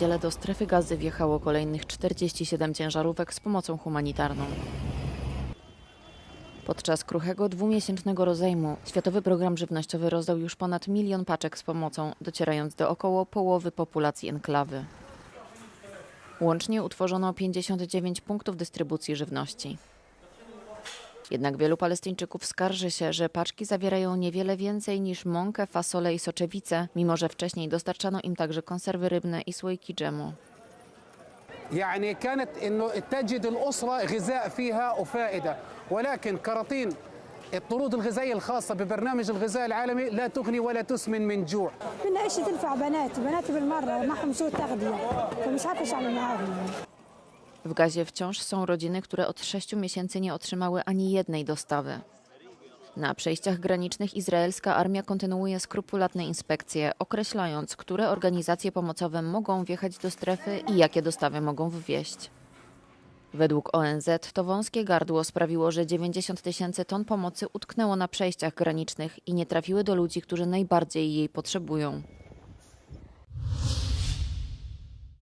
niedzielę do strefy gazy wjechało kolejnych 47 ciężarówek z pomocą humanitarną. Podczas kruchego dwumiesięcznego rozejmu Światowy Program Żywnościowy rozdał już ponad milion paczek z pomocą, docierając do około połowy populacji enklawy. Łącznie utworzono 59 punktów dystrybucji żywności. Jednak wielu Palestyńczyków skarży się, że paczki zawierają niewiele więcej niż mąkę, fasolę i soczewice, mimo że wcześniej dostarczano im także konserwy rybne i słoiki dżemu. يعني كانت انه تجد الاسره غذاء فيها وفائده ولكن كراتين الطرود الغذائيه الخاصه ببرنامج الغذاء العالمي لا تغني ولا تسمن من جوع بدنا ايش تنفع بناتي بناتي بالمره معهم سوء تغذيه فمش عارفه ايش اعمل معاهم W gazie wciąż są rodziny, które od sześciu miesięcy nie otrzymały ani jednej dostawy. Na przejściach granicznych izraelska armia kontynuuje skrupulatne inspekcje, określając, które organizacje pomocowe mogą wjechać do strefy i jakie dostawy mogą wwieźć. Według ONZ to wąskie gardło sprawiło, że 90 tysięcy ton pomocy utknęło na przejściach granicznych i nie trafiły do ludzi, którzy najbardziej jej potrzebują.